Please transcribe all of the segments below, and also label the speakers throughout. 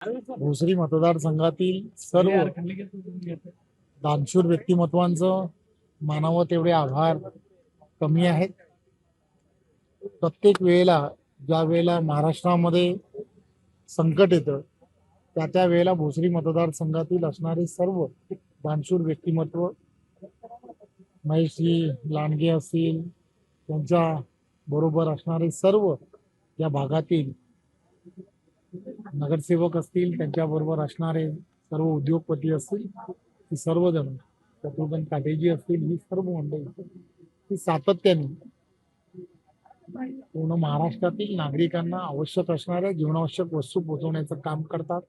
Speaker 1: भोसरी मतदारसंघातील सर्व दानशूर व्यक्तिमत्वांचं मानावं तेवढे आभार कमी आहेत. प्रत्येक वेळेला ज्या वेळेला महाराष्ट्रामध्ये संकट येतं त्या त्या वेळेला भोसरी मतदारसंघातील असणारे सर्व दानशूर व्यक्तिमत्व महेशजी लांडगे असतील त्यांच्या बरोबर असणारे सर्व या भागातील नगरसेवक असतील त्यांच्याबरोबर असणारे सर्व उद्योगपती असतील ती सर्वजण शत्रुघ्न काटेजी असतील ही सर्व मंडळी ही सातत्याने पूर्ण महाराष्ट्रातील नागरिकांना आवश्यक असणाऱ्या जीवनावश्यक वस्तू पोहोचवण्याचं काम करतात.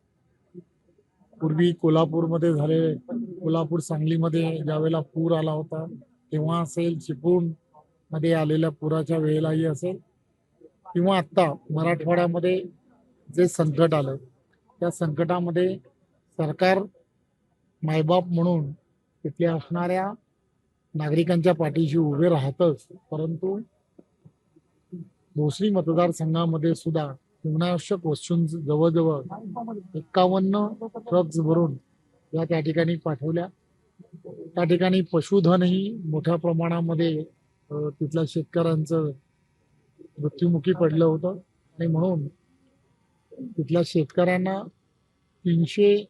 Speaker 1: पूर्वी कोल्हापूरमध्ये झाले कोल्हापूर सांगलीमध्ये ज्यावेळेला पूर आला होता तेव्हा असेल चिपळूणमध्ये आलेल्या पुराच्या वेळेलाही असेल किंवा आत्ता मराठवाड्यामध्ये जे संकट आलं त्या संकटामध्ये सरकार मायबाप म्हणून तिथल्या असणाऱ्या नागरिकांच्या पाठीशी उभे राहतच. परंतु भोसरी मतदारसंघामध्ये सुद्धा जीवनावश्यक वस्तूंच जवळजवळ एक्कावन्न ट्रक्स भरून या त्या ठिकाणी पाठवल्या. त्या ठिकाणी पशुधनही मोठ्या प्रमाणामध्ये तिथल्या शेतकऱ्यांचं मृत्युमुखी पडलं होतं. आणि म्हणून तिथल्या शेतकऱ्यांना तीनशे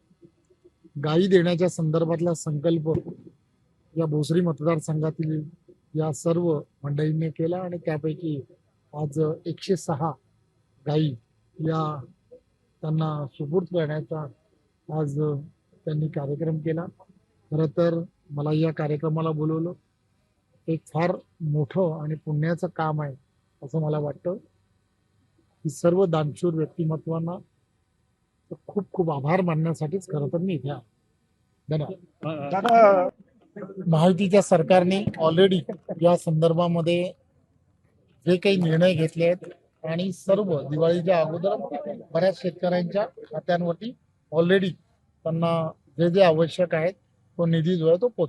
Speaker 1: गायी देण्याच्या संदर्भातला संकल्प या भोसरी मतदारसंघातील या सर्व मंडळींनी केला आणि त्यापैकी आज एकशे सहा गायी या त्यांना सुपूर्द करण्याचा आज त्यांनी कार्यक्रम केला. खरं तर मला या कार्यक्रमाला बोलवलं. एक फार मोठं आणि पुण्याचं काम आहे असं मला वाटतं. ही सर्व दानशूर व्यक्तिमत्वांना खूप खूप आभार मानण्यासाठीच खरं तर मी इथे आहे. धन्यवाद महायुतीच्या सरकारने ऑलरेडी या संदर्भामध्ये जे काही निर्णय घेतले आहेत आणि सर्व दिवाळीच्या अगोदर बऱ्याच शेतकऱ्यांच्या खात्यांवरती ऑलरेडी त्यांना जे जे आवश्यक आहेत तो निधी जो आहे तो पोच